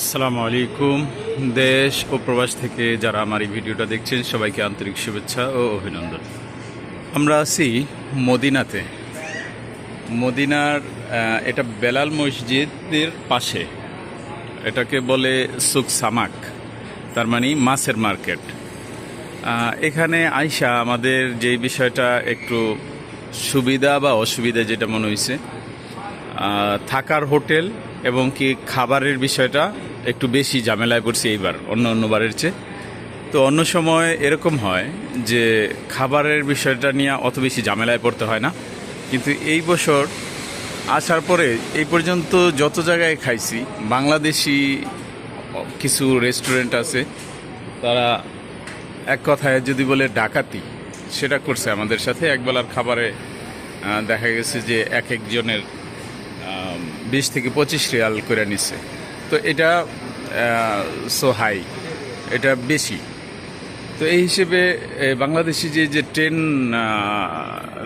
আসসালামু আলাইকুম, দেশ ও প্রবাস থেকে যারা আমার এই ভিডিওটা দেখছেন, সবাইকে আন্তরিক শুভেচ্ছা ও অভিনন্দন। আমরা আছি মদিনাতে। মদিনার এটা বেলাল মসজিদের পাশে। এটাকে বলে সুক সামাক, তার মানে মাছের মার্কেট। এখানে আইসা আমাদের যে বিষয়টা একটু সুবিধা বা অসুবিধা যেটা মনে হয়েছে থাকার হোটেল এবং কি খাবারের বিষয়টা একটু বেশি ঝামেলায় পড়ছে এইবার, অন্য অন্য বারের চেয়ে। তো অন্য সময় এরকম হয় যে খাবারের বিষয়টা নিয়ে অত বেশি ঝামেলায় পড়তে হয় না। কিন্তু এই বছর আসার পরে এই পর্যন্ত যত জায়গায় খাইছি, বাংলাদেশি কিছু রেস্টুরেন্ট আছে, তারা এক কথায় যদি বলে ডাকাতি, সেটা করছে আমাদের সাথে। একবেলার খাবারে দেখা গেছে যে এক একজনের বিশ থেকে পঁচিশ রিয়াল করে নিচ্ছে তো এটা সো হাই এটা বেশি। তো এই হিসেবে বাংলাদেশি যে যে টেন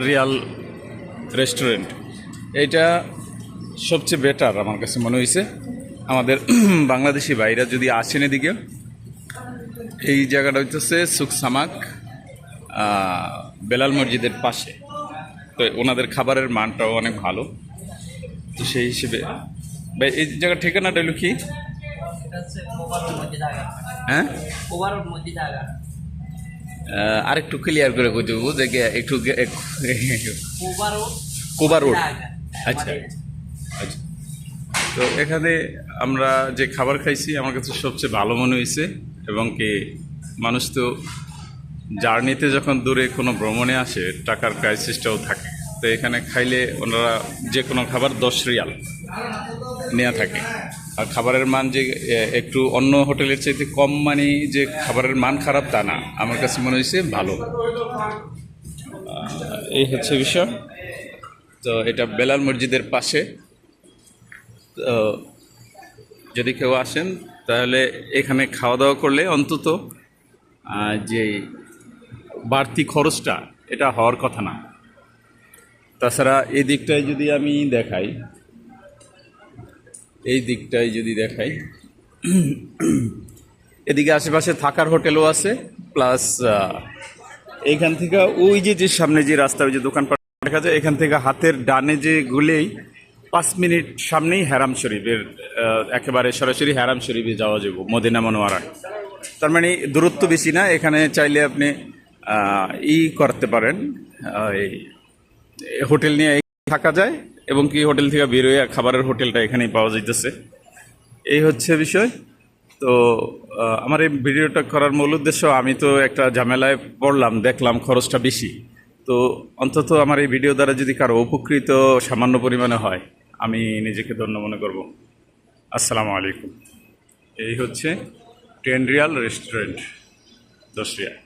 রিয়াল রেস্টুরেন্ট এটা সবচেয়ে বেটার আমার কাছে মনে হয়েছে আমাদের বাংলাদেশি ভাইরা যদি আসেন এদিকে এই জায়গাটা হইতেছে সুকসামাক আহ, বেলাল মসজিদের পাশে। তো ওনাদের খাবারের মানটাও অনেক ভালো। তো সেই হিসেবে। ভাই এই জায়গার ঠিকানাটা হলো কি? হ্যাঁ? আহ, আরেকটু ক্লিয়ার করে কই দেবো যে একটু কোবা রোড। আচ্ছা। আচ্ছা। তো এখানে আমরা যে খাবার খাইছি আমার কাছে সবচেয়ে ভালো মনে হয়েছে এবং কি মানুষ তো জার্নিতে যখন দূরে কোনো ভ্রমণে আসে টাকার ক্রাইসিসটাও থাকে। তো এখানে খাইলে ওনারা যে কোনো খাবার দশ রিয়াল নেওয়া থাকে। আর খাবারের মান যে একটু অন্য হোটেলের চাইতে কম মানে যে খাবারের মান খারাপ তা না। আমার কাছে মনে হয়েছে ভালো। এই হচ্ছে বিষয়। তো এটা বেলাল মসজিদের পাশে। তো যদি কেউ আসেন, তাহলে এখানে খাওয়া দাওয়া করলে অন্তত যে বাড়তি খরচটা, এটা হওয়ার কথা না। তাছাড়া এই দিকটায় যদি আমি দেখাই, এই দিকটায় যদি দেখাই, এদিকে আশেপাশে থাকার হোটেলও আছে, প্লাস এইখান থেকে ওই যে যে সামনে যে রাস্তা, ওই যে দোকানপাট দেখা যায়, এখান থেকে হাতের ডানে যে গুলেই পাঁচ মিনিট সামনেই হ্যারাম শরীফের একেবারে সরাসরি হ্যারাম শরীফে যাওয়া যাব, মদিনা মনোয়ারা। তার মানে দূরত্ব বেশি না, এখানে চাইলে আপনি ই করতে পারেন এই হোটেল নিয়ে থাকা যায় এবং কি হোটেল থেকে বেরোয় খাবারের হোটেলটা এখানেই পাওয়া যাইতেছে। এই হচ্ছে বিষয়। তো আমার এই ভিডিওটা করার মূল উদ্দেশ্য, আমি তো একটা ঝামেলায় পড়লাম, দেখলাম খরচটা বেশি। তো, অন্তত আমার এই ভিডিও দ্বারা যদি কারও উপকৃত সামান্য পরিমাণে হয়, আমি নিজেকে ধন্য মনে করব। আসসালামু আলাইকুম। এই হচ্ছে টেন রিয়াল রেস্টুরেন্ট দশ রিয়াল